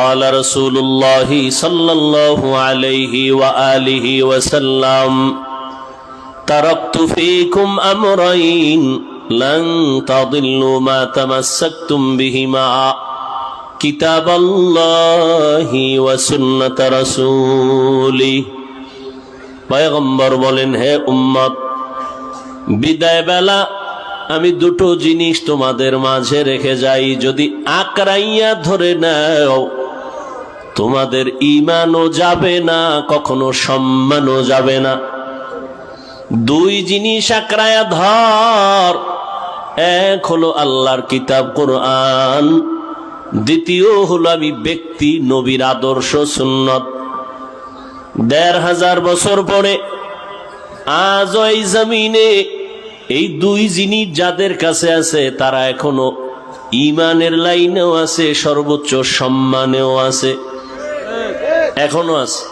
قال رسول الله صلى الله عليه وآله وسلم تركت فيكم أمرين لن تضلوا ما تمسكتم بهما كتاب الله وسنة رسوله পয়গম্বর বলেন হে উম্মত বিদায় বেলা আমি দুটো জিনিস তোমাদের মাঝে রেখে যাই যদি আকরাইয়া ধরে নাও তোমাদের ইমানও যাবে না, কখনো সম্মানও যাবে না। দুই জিনিস আকরায়া ধর, এক হলো আল্লাহর কিতাব কোরআন, দ্বিতীয় হলো আমি ব্যক্তি, নবীর আদর্শ সুন্নত। দেড় হাজার বছর পরে আজ ওই জমিনে এই দুই জিনিস যাদের কাছে আছে, তারা এখনও ইমানের লাইনেও আছে, সর্বোচ্চ সম্মানেও আছে। এখনও আছে।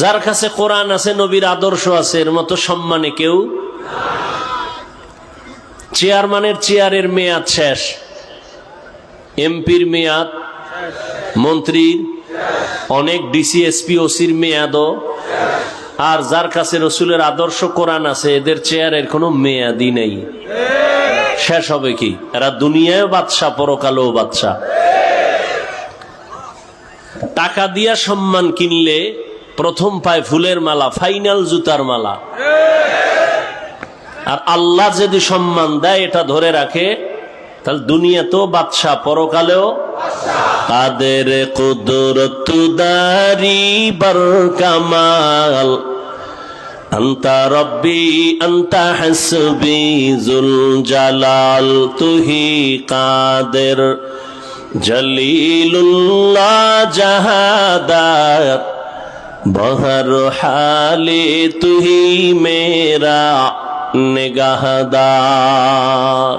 যার কাছে কোরআন আছে, নবীর আদর্শ আছে, এর মতো সম্মানে কেউ চেয়ারম্যানের চেয়ারের মেয়াদ শেষ, এমপির মেয়াদ, মন্ত্রীর, অনেক ডিসি, এসপি, ওসির মেয়াদও। আর যার কাছে রসুলের আদর্শ কোরআন আছে, এদের চেয়ারের কোনো মেয়াদি নেই। শেষ হবে কি? এরা দুনিয়ায় বাদশা পরকালেও বাদশা টাকা দিয়া সম্মান কিনলে প্রথম পায় ফুলের মালা, ফাইনাল জুতার মালা। আর আল্লাহ যদি সম্মান দেয়, এটা ধরে রাখে, তাহলে দুনিয়া তো বাদশাহ, পরকালেও কাদের কুদরত দারি বর কামাল আন্তা রব্বি, আন্তা হাসবি জুল জালাল তুহি কাদের জলিলুল্লাহ জাহাদার বহর হালে তুহি মেরা নিগাহদার।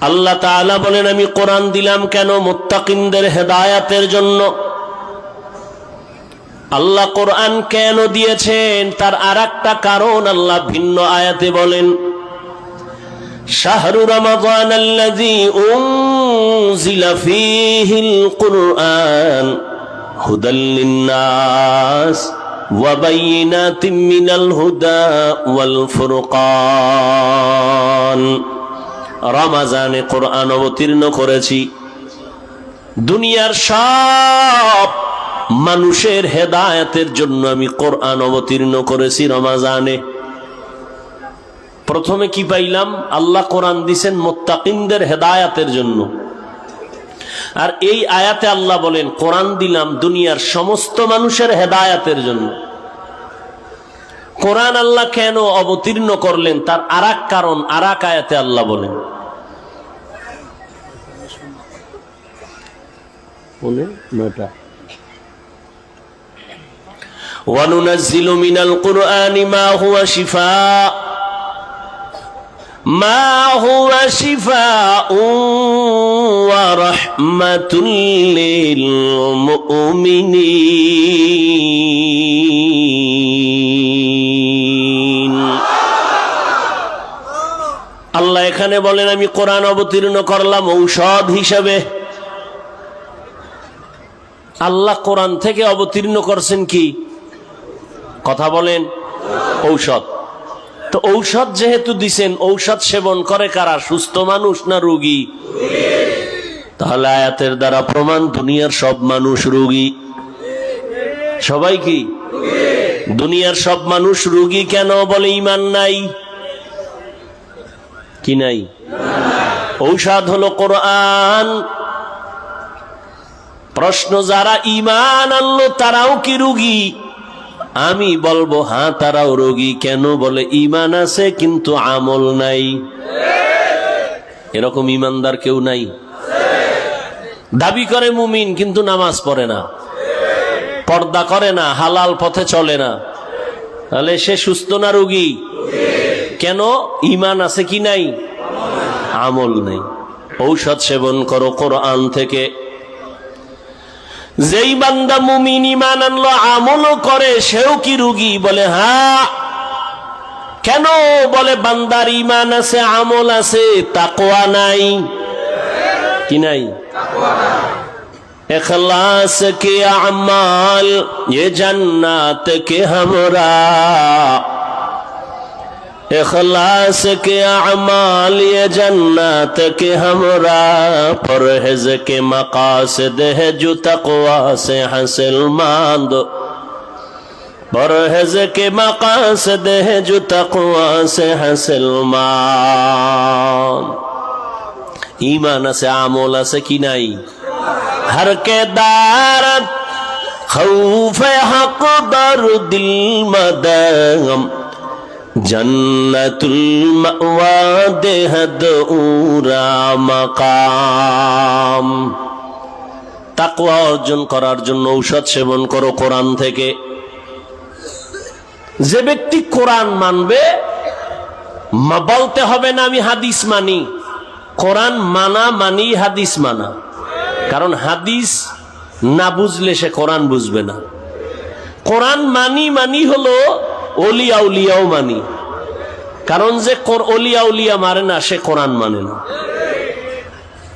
আল্লাহ তাআলা বলেন, আমি কোরআন দিলাম কেন মুত্তাকিনদের হেদায়াতের জন্য? আল্লাহ কোরআন কেন দিয়েছেন? তার আর কারণ আল্লাহ ভিন্ন আয়াতে বলেন শাহরু রমাদান আল্লাযী উনজিলা ফীহিল কুরআন হুদাল লিন্নাস ওয়া বাইয়িনাতিম মিনাল হুদা ওয়াল ফুরকান। রমাজানে কোরআন অবতীর্ণ করেছি। দুনিয়ার সব মানুষের হেদায়তের জন্য আমি কোরআন অবতীর্ণ করেছি রমাজানে। প্রথমে কি পাইলাম আল্লাহ কোরআন দিছেন মোত্তাকিনদের হেদায়াতের জন্য আর এই আয়াতে আল্লাহ বলেন কোরআন দিলাম দুনিয়ার সমস্ত মানুষের হেদায়াতের জন্য কোরআন আল্লাহ কেন অবতীর্ণ করলেন তার আর কারণ আর আয়াতে আল্লাহ বলেন নয়টা وننزل من القرآن ما هو شفاء ما هو شفاء ورحمة للمؤمنين আল্লাহ এখানে বলেন আমি কোরআন অবতীর্ণ করলাম ঔষধ হিসাবে আল্লাহ কোরআন থেকে অবতীর্ণ করছেন কি কথা বলেন ঔষধ তো ঔষধ যেহেতু দিছেন, ঔষধ সেবন করে কারা? সুস্থ মানুষ না রুগী? তাহলে আয়াতের দ্বারা প্রমাণ, দুনিয়ার সব মানুষ রুগী। সবাই কি? দুনিয়ার সব মানুষ রুগী কেন বলে ইমান নাই? কি নাই? ঔষধ হলো কোরআন। প্রশ্ন, যারা ইমান আনলো তারাও কি রুগী? আমি বলব হ্যাঁ তারাও রোগী, কেন? বলে ইমান আছে, কিন্তু আমল নাই। এরকম ইমানদার কেউ নাই। দাবি করে মুমিন, কিন্তু নামাজ পড়ে না। পর্দা করে না, হালাল পথে চলে না। তাহলে সে সুস্থ না রোগী? কেন? ইমান আছে কি নাই? আমল নেই। ঔষধ সেবন করো, কোরআন থেকে যেই বান্দা মুমিন ইমান আনলো, আমলও করে, সেও কি রুগী? বলে হ্যাঁ। কেন? বলে, বান্দার ইমান আছে, আমল আছে তাকোয়া নাই। কি নাই? اخلاص কে আমাল, এ জান্নাত কে হামরা। اخلاص کے اعمال یہ جنت کے ہمرا پرہز کے مقاصد ہے جو تقوا سے حاصل ماند پرہز کے مقاصد ہے جو تقوا سے حاصل ماند ایمان سے عامولہ سے کی نائی؟ ہر کے دارت خوف حق در دل مدغم জন্নতুল মাওয়া দেহদ অর্জন করার জন্য ঔষধ সেবন করো কোরআন থেকে। যে ব্যক্তি কোরআন মানবে বলতে হবে না আমি হাদিস মানি। কোরআন মানা মানি হাদিস মানা। কারণ হাদিস না বুঝলে সে কোরআন বুঝবে না। কোরআন মানি মানি হলো অলিয়া উলিয়াও মানি। কারণ যে কোর- অলিয়া উলিয়া মারে না, সে কোরআন মানে না।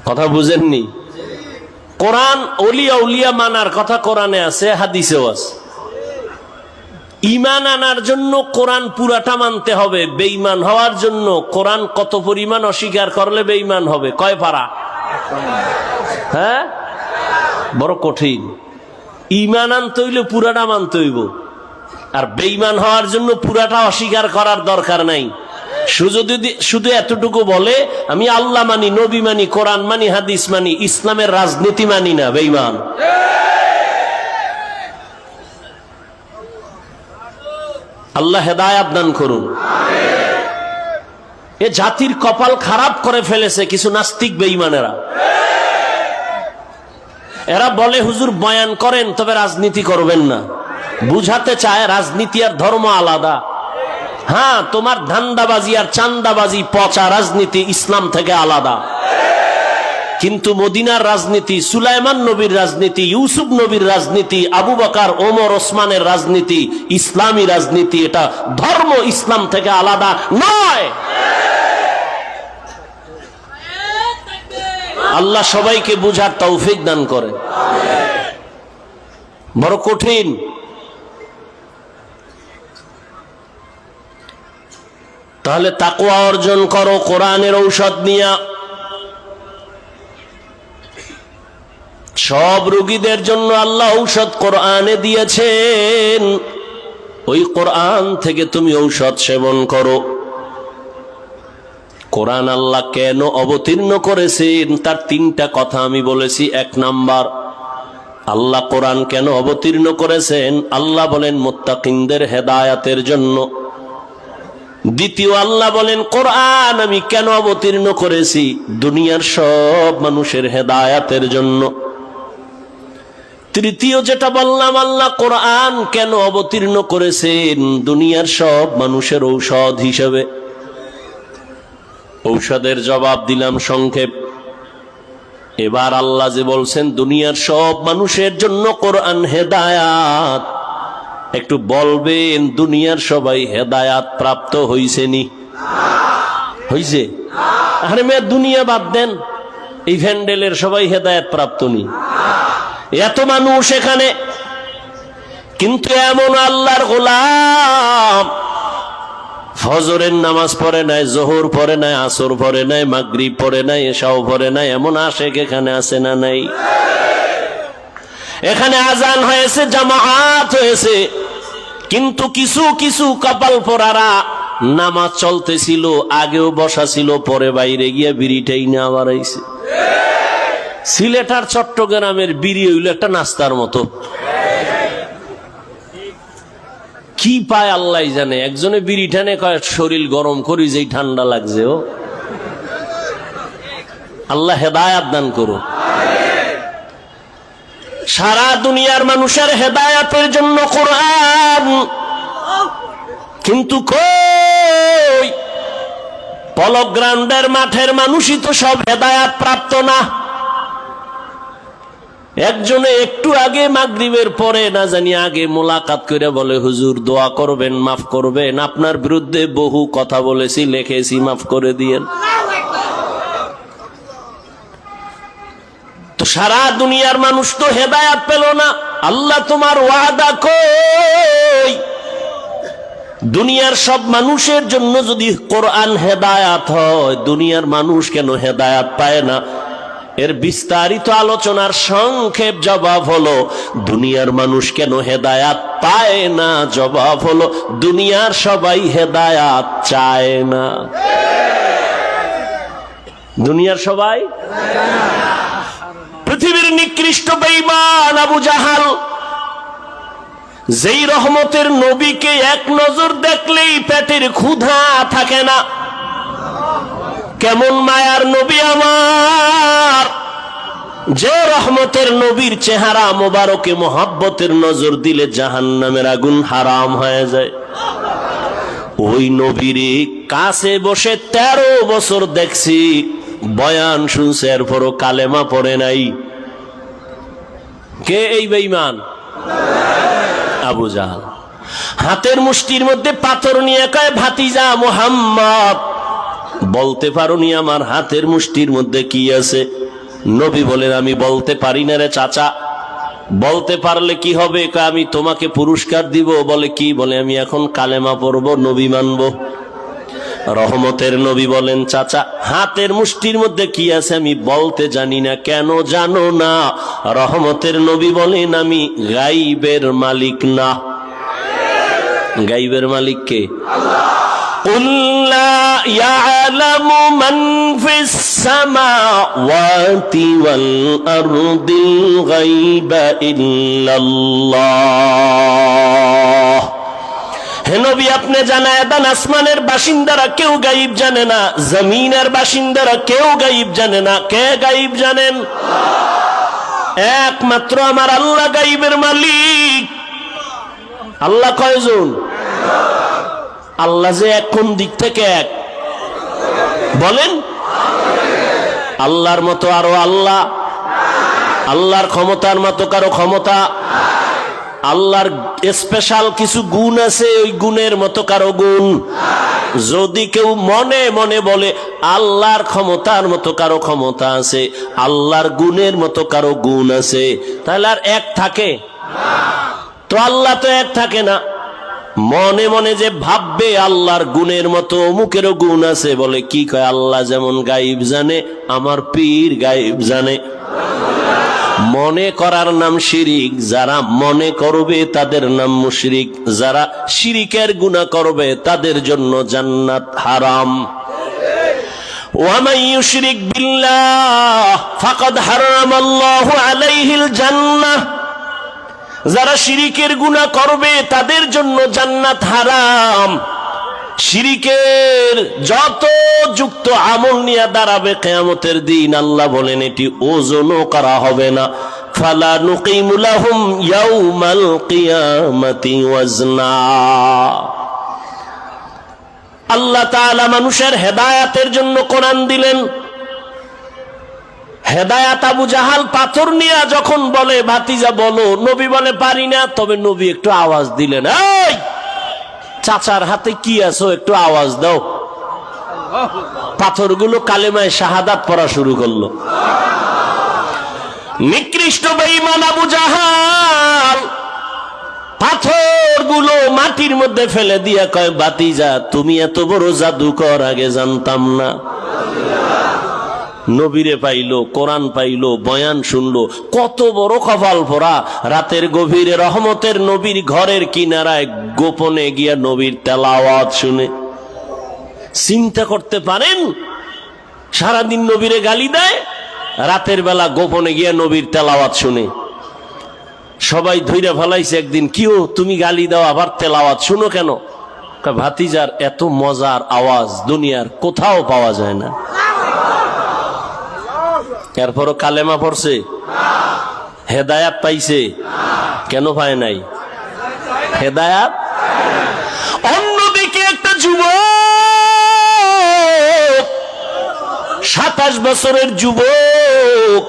কথা বুঝেননি? কোরআন অলিয়া উলিয়া মানার কথা কোরআনে আছে, হাদিসেও আছে। ইমান আনার জন্য কোরআন পুরাটা মানতে হবে। বেইমান হওয়ার জন্য কোরআন কত পরিমাণ অস্বীকার করলে বেইমান হবে? কয় পারা? হ্যাঁ? বড় কঠিন। ইমান আনতে হইলে পুরাটা মানতে হইব। আর বেঈমান হওয়ার জন্য পুরাটা অস্বীকার করার দরকার নাই। শুধু এতটুকু বলে, আমি আল্লাহ মানি, নবী মানি, কোরআন মানি, হাদিস মানি, ইসলামের রাজনীতি মানি না বেইমান আল্লাহ হেদায়াত দান করুন। এ জাতির কপাল খারাপ করে ফেলেছে কিছু নাস্তিক বেঈমানেরা। এরা বলে, হুজুর, বয়ান করেন, তবে রাজনীতি করবেন না। বুঝাতে চায় রাজনীতি আর ধর্ম আলাদা। হ্যাঁ তোমার ধান্দাবাজি আর চান্দাবাজি পচা রাজনীতি ইসলাম থেকে আলাদা। কিন্তু মদিনার রাজনীতি, সুলাইমান নবীর রাজনীতি, ইউসুফ নবীর রাজনীতি, আবু বাকার, ওমর, ওসমানের রাজনীতি, ইসলামী রাজনীতি, এটা ধর্ম ইসলাম থেকে আলাদা নয়। আল্লাহ সবাইকে বুঝার তৌফিক দান করে। বড় কঠিন। তাহলে তাকুয়া অর্জন করো, কোরআনের ঔষধ নিয়া। সব রোগীদের জন্য আল্লাহ ঔষধ কোরআনে দিয়েছেন। ওই কোরআন থেকে তুমি ঔষধ সেবন করো। কোরআন আল্লাহ কেন অবতীর্ণ করেছেন? তার তিনটা কথা আমি বলেছি। এক নাম্বার, আল্লাহ কোরআন কেন অবতীর্ণ করেছেন? আল্লাহ বলেন, মোত্তাকিনদের হেদায়াতের জন্য। দ্বিতীয় আল্লাহ বলেন, কোরআন আমি কেন অবতীর্ণ করেছি? দুনিয়ার সব মানুষের হেদায়াতের জন্য। তৃতীয় যেটা বললাম, আল্লাহ কোরআন কেন অবতীর্ণ করেছেন? দুনিয়ার সব মানুষের ঔষধ হিসেবে। ঔষধের জবাব দিলাম সংক্ষেপ। এবার আল্লাহ যে বলছেন, দুনিয়ার সব মানুষের জন্য কোরআন হেদায়াত। একটু বলবেন, দুনিয়ার সবাই হেদায়াত প্রাপ্ত হইছেনি। হইছে? আরে মেয়ে, দুনিয়া বাদ দেন। এই ভ্যান্ডেলের সবাই হেদায়াত প্রাপ্ত নি। এত মানুষ এখানে। কিন্তু এমন আল্লাহর গোলাম। ফজরের নামাজ পড়ে নাই, জোহর পড়ে নাই, আসর পড়ে নাই, মাগরিব পড়ে নাই এসাও পড়ে নাই, এমন আশেক এখানে আসে না নাই? এখানে আজান হয়েছে জামায়াত হয়েছে। কিন্তু কিছু কিছু কপাল পরারা নামাজ চলতেছিল, আগেও বসা ছিল, পরে বাইরে গিয়ে বিড়িটাই না আবার সিলেট আর চট্টগ্রামের বিড়ি হইল একটা নাস্তার মতো। কি পায় আল্লাহ জানে? একজনে বিড়ি টানে কয়, শরীর গরম করি, যেই ঠান্ডা লাগছে, ও। আল্লাহ হেদায়াত দান করুন সারা দুনিয়ার মানুষের হেদায়াতের জন্য কোরআন। কিন্তু কই? পলক গ্রাউন্ডের মাঠের মানুষই তো সব হেদায়াত প্রাপ্ত না। একজনে একটু আগে মাগরিবের পরে না জানি আগে মোলাকাত করে বলে, হুজুর, দোয়া করবেন, মাফ করবেন। আপনার বিরুদ্ধে বহু কথা বলেছি, লিখেছি, মাফ করে দিয়েন। তো সারা দুনিয়ার মানুষ তো হেদায়াত পেল না। আল্লাহ তোমার ওয়াদা কই? দুনিয়ার সব মানুষের জন্য যদি কোরআন হেদায়াত হয়, দুনিয়ার মানুষ কেন হেদায়াত পায় না? এর বিস্তারিত আলোচনার সংক্ষেপ জবাব হলো, দুনিয়ার মানুষ কেন হেদায়াত পায় না? জবাব হলো, দুনিয়ার সবাই হেদায়াত চায় না। দুনিয়ার সবাই? পৃথিবীর নিকৃষ্ট বেঈমান আবু জাহাল। যেই রহমতের নবীকে এক নজর দেখলেই পেটের ক্ষুধা থাকে না। কেমন মায়ার নবী আমার। যে রহমতের নবীর চেহারা মোবারকে মোহাব্বতের নজর দিলে জাহান নামের আগুন হারাম হয়ে যায়। ওই নবীরে কাছে বসে তেরো বছর দেখছি, বয়ান শুনছে, এরপরও কালেমা পড়ে নাই। কে এই বেঈমান? আবু জাহাল। হাতের মুষ্টির মধ্যে পাথর নিয়ে কয়, ভাতিজা মোহাম্মদ। বলতে পারোনি আমার হাতের মুষ্টির মধ্যে কি আছে? নবী বলেন, আমি বলতে পারি না রে চাচা। বলতে পারলে কি হবে? আমি তোমাকে পুরস্কার দিব। বলে কি? বলে, আমি এখন কালেমা পড়ব, নবী মানব। রহমতের নবী বলেন, চাচা, হাতের মুষ্টির মধ্যে কি আছে আমি বলতে জানি না, কেন জানো না? রহমতের নবী বলেন, আমি গাইবের মালিক না। গাইবের মালিক কে? নবী আপনি জানায় দেন আসমানের বাসিন্দারা কেউ গাইব জানে না, জমিনের বাসিন্দারা কেউ গাইব জানে না। কে গাইব জানেন? একমাত্র আমার আল্লাহ গাইবের মালিক। আল্লাহ কয়জন? আল্লাহ যে এক কোন দিক থেকে এক। বলেন। আল্লাহর মতো আরও আল্লাহ। আল্লাহর ক্ষমতার মতো কারও ক্ষমতা। আল্লাহর স্পেশাল কিছু গুণ আছে, ওই গুণের মতো কারও গুণ। যদি কেউ মনে মনে বলে, আল্লাহর ক্ষমতার মতো কারও ক্ষমতা আছে, আল্লাহর গুণের মতো কারও গুণ আছে, তাহলে আর এক থাকে? তো আল্লাহ তো এক থাকে না। মনে মনে যে ভাববে আল্লাহর গুণের মতো অমুকেরও গুণ আছে বলে কি কয় আল্লাহ যেমন গাইব জানে আমার পীর গাইব জানে মনে করার নাম শিরিক যারা মনে করবে তাদের নাম মুশরিক যারা শিরিকের গুণা করবে তাদের জন্য জান্নাত হারাম ومن يشرك بالله فقد حرم الله عليه الجنه যারা শিরিকের গুণা করবে, তাদের জন্য জান্নাত হারাম। শিরিকের যত যুক্ত আমল নিয়ে দাঁড়াবে কেয়ামতের দিন, আল্লাহ বলেন, এটি ওজনও করা হবে না। ফালা ওয়াজনা। আল্লাহ মানুষের হেদায়াতের জন্য কোরআন দিলেন। হেদায়াত আবু জাহাল পাথর নিয়ে যখন বলে, ভাতিজা, বলো। নবী বলে, পারি না। তবে নবী একটু আওয়াজ দিলেন চাচার হাতে কি আছো? একটু আওয়াজ দাও। পাথরগুলো কালেমায় শাহাদাত পড়া শুরু করল। নিকৃষ্ট বেঈমান আবু জাহাল পাথরগুলো মাটির মধ্যে ফেলে দিয়া কয় বাতিজা তুমি এত বড় জাদুকর, আগে জানতাম না। নবীরে পাইলো, কোরআন পাইলো, বয়ান শুনলো, কত বড় কপাল ভরা। রাতের গভীরে রহমতের নবীর ঘরের কিনারায় গোপনে গিয়া নবীর তেলাওয়াত শুনে। চিন্তা করতে পারেন? সারাদিন নবীরে গালি দেয়, রাতের বেলা গোপনে গিয়া নবীর তেলাওয়াত শুনে। সবাই ধৈর্য ফেলাইছে একদিন কিও তুমি গালি দাও, আবার তেলাওয়াত শুনো কেন? ভাতিজার এত মজার আওয়াজ দুনিয়ার কোথাও পাওয়া যায় না। এরপরও কালেমা পড়ছে? হেদায়াত পাইছে? কেন পায় নাই? হেদায়াত? অন্যদিকে একটা যুবক, সাতাশ বছরের যুবক,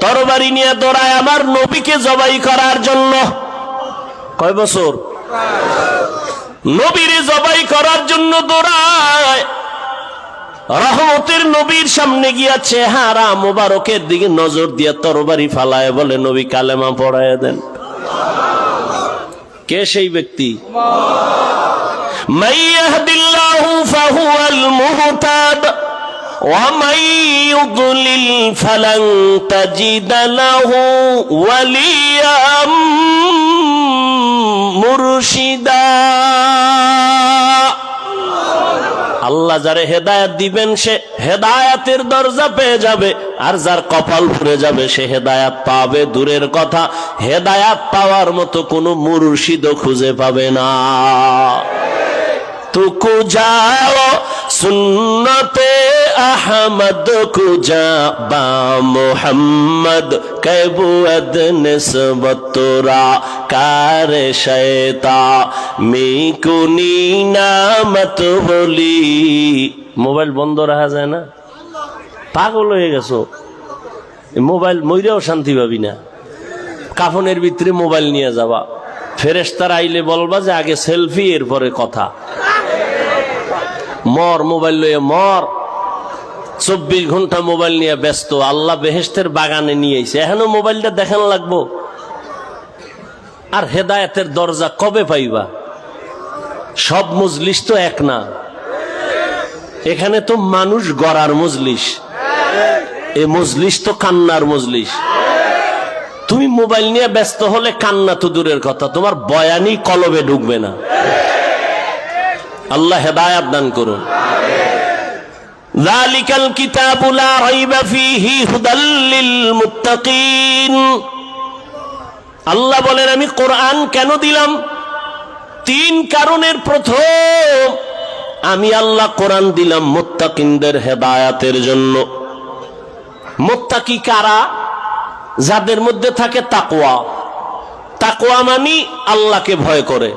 তরবারি নিয়ে দৌড়ায় আমার নবীকে জবাই করার জন্য। কয় বছর? নবীরে জবাই করার জন্য দৌড়ায়। রহমতের নবীর সামনে গিয়া চেহারা মোবারকের দিকে নজর দিয়া তরবারি ফালায় বলে, নবী কালেমা পড়ায় দেন। কে সেই ব্যক্তি? من আল্লাহ যারে হেদায়াত দিবেন, সে হেদায়াতের দরজা পেয়ে যাবে, আর যার কপাল ফুরে যাবে, সে হেদায়াত পাবে। দূরের কথা, হেদায়াত পাওয়ার মতো কোনো মুর্শিদও খুঁজে পাবে না। তুকু যাও, সুন্নতে আহমদ কুজা বা মোহাম্মদ কেবুয়দ নিসবতরা কার শয়তা, মিকুনি নামত বলি। মোবাইল বন্ধ রাখা যায় না? পাগল হয়ে গেছো। মোবাইল মইরাও শান্তি পাবি না। কাফনের ভিতরে মোবাইল নিয়ে যাবা। ফেরেস্তার আইলে বলবা যে আগে সেলফি, এরপরে কথা। মর, মোবাইল লইয়ে মর। চব্বিশ ঘণ্টা মোবাইল নিয়ে ব্যস্ত, আল্লাহ বেহেস্তের বাগানে নিয়ে আইছে। এখনও মোবাইলটা দেখান লাগবো? আর হেদায়েতের দরজা কবে পাইবা? সব মজলিস তো এক না। এখানে তো মানুষ গড়ার মজলিস। এ মজলিস তো কান্নার মজলিস। তুমি মোবাইল নিয়ে ব্যস্ত হলে কান্না তো দূরের কথা, তোমার বয়ানি কলবে ঢুকবে না। আল্লাহ হেদায়াত দান করুন। আল্লাহ বলেন, আমি কোরআন কেন দিলাম? তিন কারণের প্রথম, আমি আল্লাহ কোরআন দিলাম মোত্তাকিনদের হেদায়াতের জন্য। মোত্তাকি কারা? যাদের মধ্যে থাকে তাকোয়া তাকোয়া মানি আল্লাহকে ভয় করে।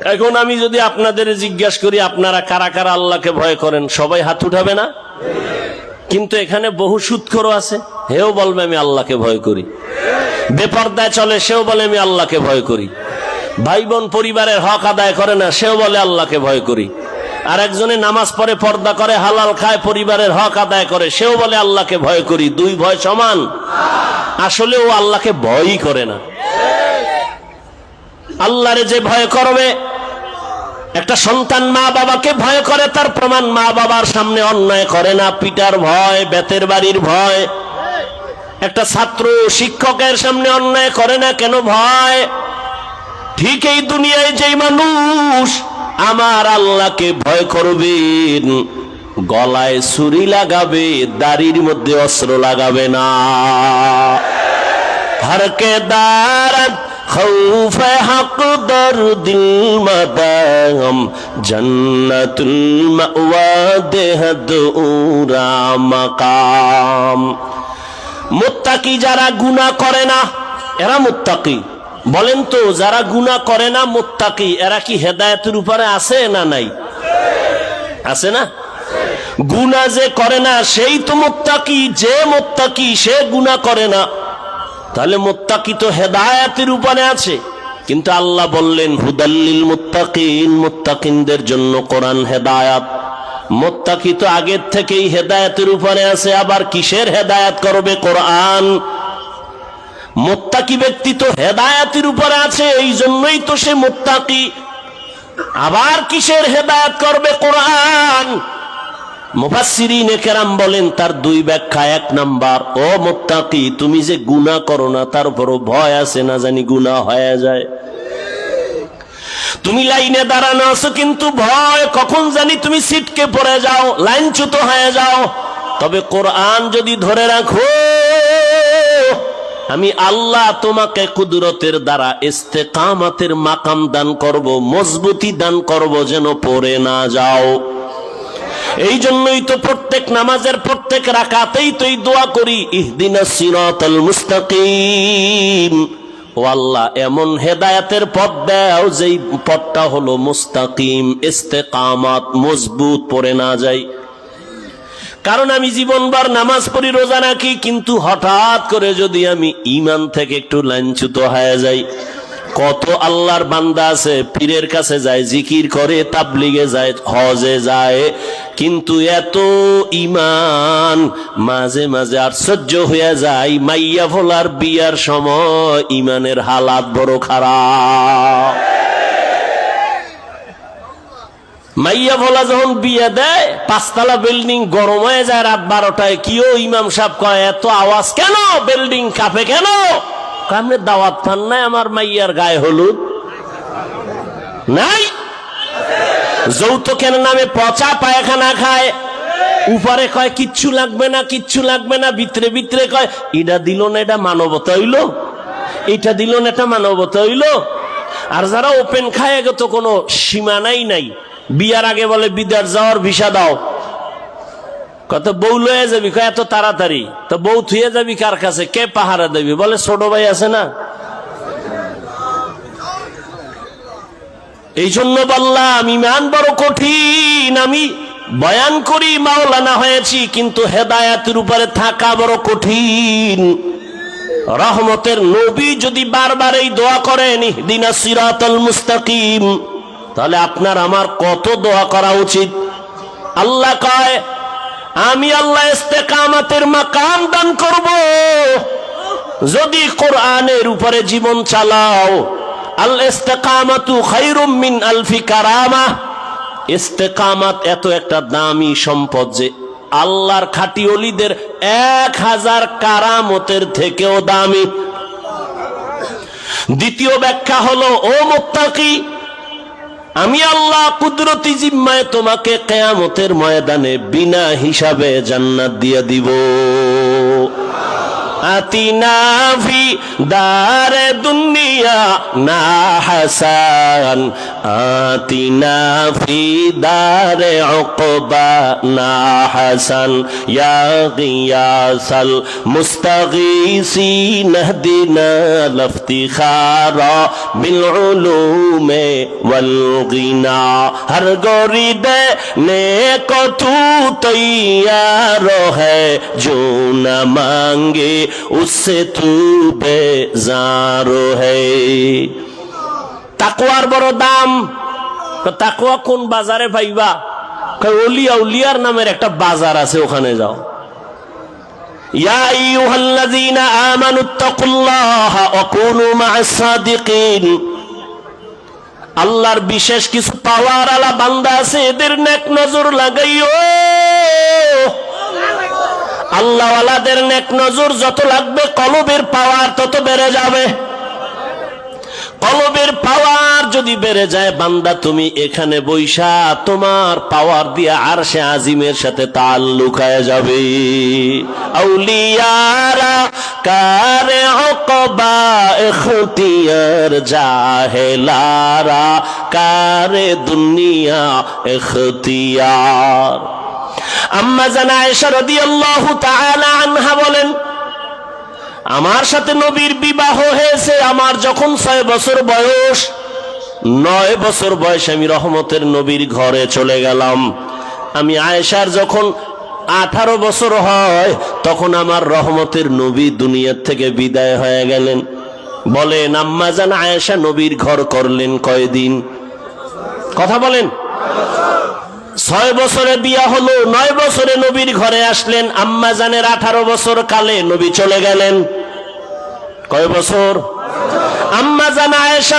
এখন আমি যদি আপনাদের জিজ্ঞাসা করি, আপনারা কারা কারা আল্লাহকে ভয় করেন? সবাই হাত উঠাবে না? কিন্তু এখানে বহু সুৎখরও আছে। হেও বলবে, আমি আল্লাহকে ভয় করি। বেপর্দায় চলে, সেও বলে, আমি আল্লাহকে ভয় করি। ভাই বোন পরিবারের হক আদায় করে না, সেও বলে, আল্লাহকে ভয় করি। আর একজনে নামাজ পড়ে, পর্দা করে, হালাল খায়, পরিবারের হক আদায় করে, সেও বলে, আল্লাহকে ভয় করি। দুই ভয় সমান। আসলে ও আল্লাহকে ভয়ই করে না। আল্লাহরে যে ভয় করবে, একটা সন্তান মা বাবাকে ভয় করে, তার প্রমাণ মা বাবার সামনে অন্যায় করে না। পিটার ভয়, বেতের বাড়ির ভয়। একটা ছাত্র শিক্ষকের সামনে অন্যায় করে না কেন ভয়? ঠিক এই দুনিয়ায় যেই মানুষ আমার আল্লাহকে ভয় করবেন গলায় ছুরি লাগাবে, দাড়ির মধ্যে অস্ত্র লাগাবে না। হরকে দারত خوف حق در دل مدام جنت المأوى দেহদ উরা মাকাম মুত্তাকি যারা গুনাহ করে না এরা মুত্তাকি বলেন তো যারা গুনাহ করে না মুত্তাকি এরা কি হেদায়েতের উপরে আছে না নাই আছে না গুনা যে করে না সেই তো মুত্তাকি যে মুত্তাকি সে গুনাহ করে না তাহলে মোত্তাকি তো হেদায়াতের উপরে আছে। কিন্তু আল্লাহ বললেন, হুদাল্লিল মুত্তাকিন, মুত্তাকিনদের জন্য কোরআন হেদায়াত। মোত্তাকি তো আগের থেকেই হেদায়াতের উপরে আছে, আবার কিসের হেদায়াত করবে কোরআন? মোত্তাকি ব্যক্তি তো হেদায়াতের উপরে আছে, এই জন্যই তো সে মোত্তাকি। আবার কিসের হেদায়াত করবে কোরআন? মুফাসসিরিন কেরাম বলেন, তার দুই ব্যাখ্যা, এক নাম্বার, ও মুত্তাকি, তুমি যে গুনাহ করো না, তার উপরও ভয় আছে না জানি গুনাহ হয়ে যায়? তুমি লাইনে দাঁড়ানো আছো, কিন্তু ভয়, কখন জানি তুমি সিটকে পড়ে যাও, লাইনচ্যুত হয়ে যাও। তবে কোরআন যদি ধরে রাখো, আমি আল্লাহ তোমাকে কুদরতের দ্বারা ইস্তেকামাতের মাকাম দান করব, মজবুতি দান করব, যেন পড়ে না যাও। এই জন্যই তো প্রত্যেক নামাজের প্রত্যেক রাকাতেই তো এই দোয়া করি, ইহদিনা সিরাতাল মুস্তাকিম। ও এমন হেদায়াতের পথ দাও যেই পথটা হলো মুস্তাকিম, ইস্তেকামাত, মজবুত, পড়ে না যায় কারণ আমি জীবনবার নামাজ পড়ি রোজা রাখি, কিন্তু হঠাৎ করে যদি আমি ইমান থেকে একটু লাঞ্ছুত হয়ে যাই কত আল্লাহর বান্দা আছে, পীরের কাছে যায়, জিকির করে, তাবলিগে যায়, হজে যায়, কিন্তু এত ইমান মাঝে মাঝে আশ্চর্য হয়ে যায়, মাইয়া ভোলার বিয়ার সময় ইমানের হালাত বড় খারাপ। মাইয়া ভোলা যখন বিয়ে দেয়, পাঁচতলা বিল্ডিং গরম হয়ে যায় রাত বারোটায়, কিও ইমাম সাহেব কয়, এত আওয়াজ কেন? বিল্ডিং কাঁপে কেন? আপনি দাওয়াত পান নাই, আমার মাইয়ার গায়ে হলুদ? নাই? যৌতুকের নামে পচা পায়খানা খায়। উপরে কয়, কিচ্ছু লাগবে না, কিচ্ছু লাগবে না, ভিতরে ভিতরে কয়, এটা দিল না, এটা মানবতা হইল? এটা দিল না, এটা মানবতা হইল? আর যারা ওপেন খায় তো কোনো সীমানাই নাই। বিয়ার আগে বলে, বিদার যাওয়ার ভিসা দাও। কত বউ লয়ে যাবি? এত তাড়াতাড়ি। তো বউ থুয়ে যাবি কার কাছে? কে পাহারা দেবি? বলে, ছোট ভাই আছে না? এই জন্য বললাম, ইমান বড় কঠিন। আমি বয়ান করি, মাওলানা হয়েছি, কিন্তু হেদায়াতের উপরে থাকা বড় কঠিন। রহমতের নবী যদি বারবার এই দোয়া করেন দিনা সিরাতল মুস্তাকিম, তাহলে আপনার আমার কত দোয়া করা উচিত? আল্লাহ কয় আমি আল্লাহ ইস্তেকামাতের মাকাম দান করব। যদি কোরআনের উপরে জীবন চালাও, আল ইস্তেকামাতু খায়রুম মিন আলফি কারামা। ইস্তেকামাত এত একটা দামি সম্পদ যে আল্লাহর খাটি অলিদের এক হাজার কারামতের থেকেও দামি। দ্বিতীয় ব্যাখ্যা হলো, ও মোত্তাকি আমি আল্লাহ কুদরতি জিম্মায় তোমাকে কেয়ামতের ময়দানে বিনা হিসাবে জান্নাত দিয়ে দিব। আতিনা ফি দারে দুনিয়া না হাসান আতিনা ফি দারে উকবা না হাসান ইয়া গিয়াসাল মুস্তাগীসিন হদিনা লফতিখারা বিল উলুমে ওয়াল গিনা हर गोरी देने को तू तैयार है जो न मांगे उससे तू बेजार है তাকুয়ার বড় দাম তো তাকুয়া কোন বাজারে পাইবা কয় অলিয়া উলিয়ার নামের একটা বাজার আছে ওখানে যাও ইয়া আইয়ুহাল্লাযীনা আমানুত্তাকুল্লাহা ওয়া কুনু মা'আস সাদিকিন আল্লাহর বিশেষ কিছু পাওয়ার আলা বান্দা আছে এদের নেক নজর লাগাইও আল্লাহওয়ালাদের নেক নজর যত লাগবে, কলবের পাওয়ার তত বেড়ে যাবে। কলবের পাওয়ার যদি বেড়ে যায়, বান্দা তুমি এখানে বৈশা, তোমার পাওয়ার দিয়ে আর সে আজিমের সাথে তাল লুকায় যাবে। আউলিয়ারা কারে অকবা এখতিয়ার জাহেলারা, কারে দুনিয়া এখতিয়ার আম্মা জানা আয়েশা রাদিয়াল্লাহু তাআলা আনহা বলেন, আমার সাথে নবীর বিবাহ হয়েছে, আমার যখন ছয় বছর বয়স, নয় বছর বয়সে আমি রহমতের নবীর ঘরে চলে গেলাম। আমি আয়েশার যখন আঠারো বছর হয়, তখন আমার রহমতের নবী দুনিয়ার থেকে বিদায় হয়ে গেলেন। বলেন, আম্মা জান আয়েশা নবীর ঘর করলেন কয়দিন? কথা বলেন। ছয় বছরে বিয়া হলো, নয় বছরে নবীর ঘরে আসলেন, আম্মা জানের আঠারো বছর কালে নবী চলে গেলেন। কয় বছর? আম্মা জানা আয়েশা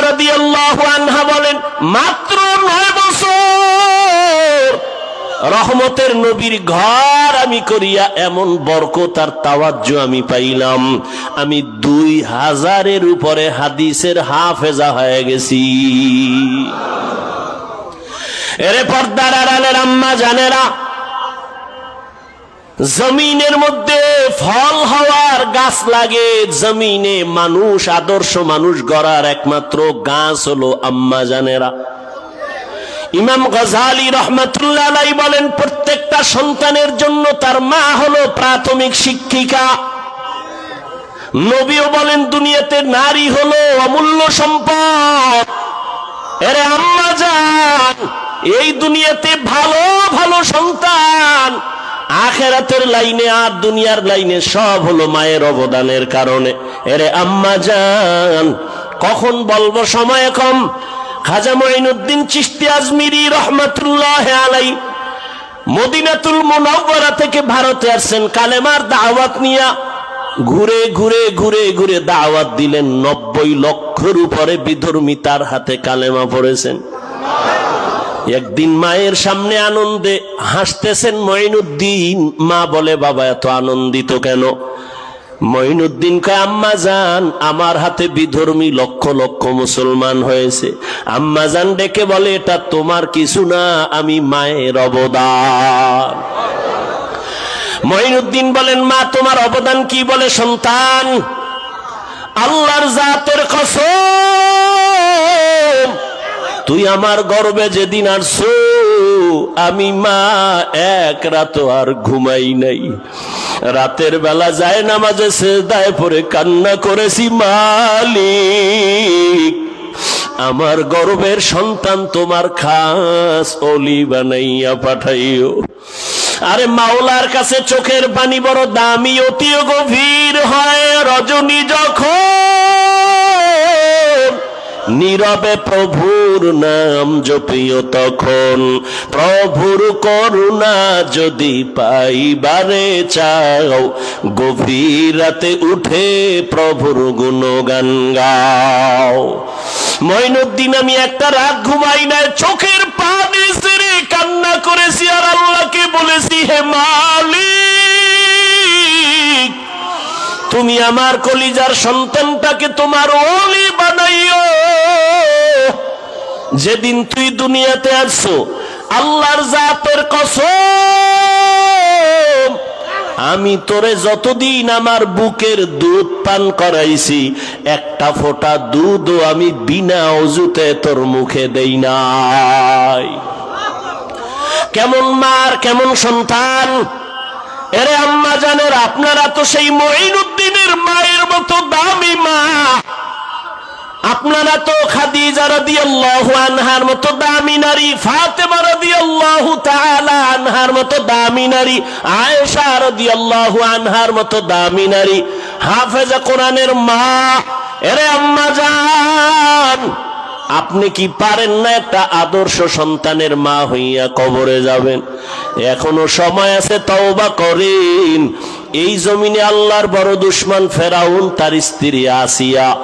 আনহা বলেন, মাত্র নয় বছর। রহমতের নবীর ঘর আমি করিয়া এমন বরকত আর তাওয়াজ্জু আমি পাইলাম। আমি দুই হাজারের উপরে হাদিসের হাফেজা হয়ে গেছি। এরে পর্দার আড়ালের আম্মা জানেরা, জমিনের মধ্যে ফল হওয়ার গাছ লাগে, জমিনে মানুষ, আদর্শ মানুষ গড়ার একমাত্র গাছ হলো আম্মা জানেরা। ইমাম গজালি রহমতুল্লাহ বলেন, প্রত্যেকটা সন্তানের জন্য তার মা হলো প্রাথমিক শিক্ষিকা। নবীও বলেন, দুনিয়াতে নারী হলো অমূল্য সম্পদ। এরে আম্মা যান এই দুনিয়াতে ভালো ভালো সন্তান। আখেরাতের লাইনে আর দুনিয়ার লাইনে সব হলো মায়ের অবদানের কারণে। এরে আম্মা যান কখন বলব সময় কম? খাজা মঈনুদ্দিন চিশতি আজমিরি রহমতুল্লাহ আলাই মদিনাতুল মুনাওয়ারা থেকে ভারতে আসছেন। কালেমার দাওয়াত নিয়া ঘুরে ঘুরে ঘুরে ঘুরে দাওয়াত দিলেন। নব্বই লক্ষর উপরে বিধর্মিতার হাতে কালেমা পড়েছেন। একদিন মায়ের সামনে আনন্দে হাসতেছেন মঈনুদ্দিন। মা বলে, বাবা, এত আনন্দিত কেন? মঈনুদ্দিন কয়, আম্মা জান আমার হাতে বিধর্মী লক্ষ লক্ষ মুসলমান হয়েছে। আম্মা জান ডেকে বলে, এটা তোমার কিছু না, আমি মায়ের অবদান। মঈনুদ্দিন বলেন, মা, তোমার অবদান কি বলে, সন্তান? আল্লাহর জাতের কসম তুই আমার গর্বে যেদিন আসছো, আমি মা এক রাত আর ঘুমাই নাই। রাতের বেলা যায় নামাজে সেজদায় পরে কান্না করেছি, মালিক। আমার গর্বের সন্তান তোমার খাস অলি বানাইয়া পাঠাইও। আরে মাওলার কাছে চোখের পানি বড় দামি অতিও গভীর হয়, রজনী যখন নীরবে প্রভুর নাম জপিও তখন, প্রভুর করুণা যদি পাইবারে চাও, গভীর রাতে উঠে প্রভুর গুণগান গাও। মইনুদ্দিন আমি একটা রাত ঘুমাই না চোখের পানি সেরে তুমি আমার কলিজার সন্তানটাকে তোমার ওলি বানাইও। যেদিন তুই দুনিয়াতে আসছো, আল্লাহর জাতের কসম, আমি তোরে যতদিন আমার বুকের দুধ পান করাইছি, একটা ফোঁটা দুধও আমি বিনা অজুতে তোর মুখে দেই নাই। কেমন মার, কেমন সন্তান? এরে আম্মা জানের, আপনারা তো সেই মঈনুদ্দিনের মায়ের মতো দামি মা। আপনারা তো খাদিজা রাদিয়াল্লাহু আনহার মতো দামি নারী, ফাতেমা আনহার মতো দামি নারী, আয়েশা রাদিয়াল্লাহু আনহার মতো দামি নারী। হাফেজা কোরআনের মা। এরে আম্মা জান আপনি কি পারেন না একটা আদর্শ সন্তানের মা হইয়া কবরে যাবেন? এখনও সময় আছে, তওবা করেন। এই জমিনে আল্লাহর বড় দুশ্মন ফেরাউন, তার স্ত্রী আসিয়া,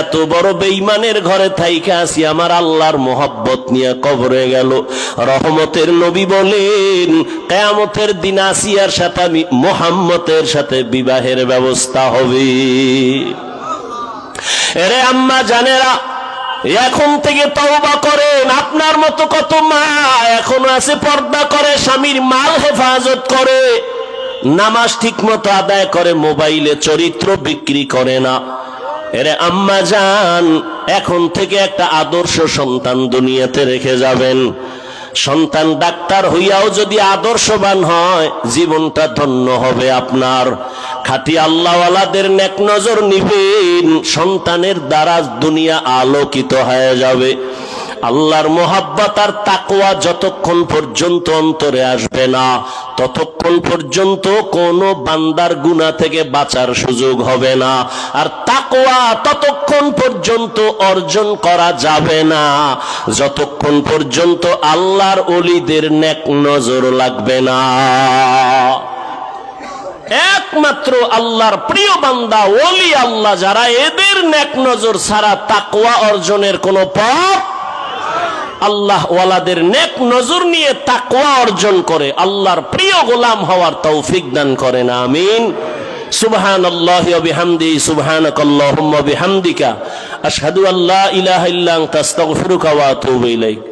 এত বড় বেঈমানের ঘরে থাইকা আসিয়া আমার আল্লাহর মোহব্বত নিয়ে কবরে গেল। রহমতের নবী বলেন, কেয়ামতের দিন আসিয়ার সাথে আমি মোহাম্মতের সাথে বিবাহের ব্যবস্থা হবে। এরে আম্মা জানেরা এখন থেকে তওবা করেন, আপনার মতো কত মা এখনও আছে, পর্দা করে, স্বামীর মাল হেফাজত করে, নামাজ ঠিক মতো আদায় করে, মোবাইলে চরিত্র বিক্রি করে না। এরে আম্মা যান এখন থেকে একটা আদর্শ সন্তান দুনিয়াতে রেখে যাবেন। সন্তান ডাক্তার হইয়াও যদি আদর্শবান হয়, জীবনটা ধন্য হবে আপনার। খাটি আল্লাহওয়ালাদের নেক নজর নিবেন, সন্তানের দ্বারা দুনিয়া আলোকিত হয়ে যাবে। আল্লাহর মোহাব্বত আর তাকওয়া যতক্ষণ পর্যন্ত অন্তরে আসবে না, ততক্ষণ পর্যন্ত কোনো বান্দার গুণা থেকে বাঁচার সুযোগ হবে না। আর তাকওয়া ততক্ষণ পর্যন্ত অর্জন করা যাবে না। যতক্ষণ পর্যন্ত আল্লাহর অলিদের নেক নজর লাগবে না। একমাত্র আল্লাহর প্রিয় বান্দা, ওলি আল্লাহ, যারা এদের নেক নজর ছাড়া তাকওয়া অর্জনের কোনো পথ আল্লাহ ওয়ালাদের নেক নজর নিয়ে তাকওয়া অর্জন করে, আল্লাহর প্রিয় গোলাম হওয়ার তৌফিক দান করেন, আমিন। সুবহান আল্লাহ বিহামদি সুবহানাক আল্লাহুম্মা বিহামদিকা, আশহাদু আল্লা ইলাহা ইল্লা আনতা, আস্তাগফিরুকা ওয়া আতুবু ইলাইক।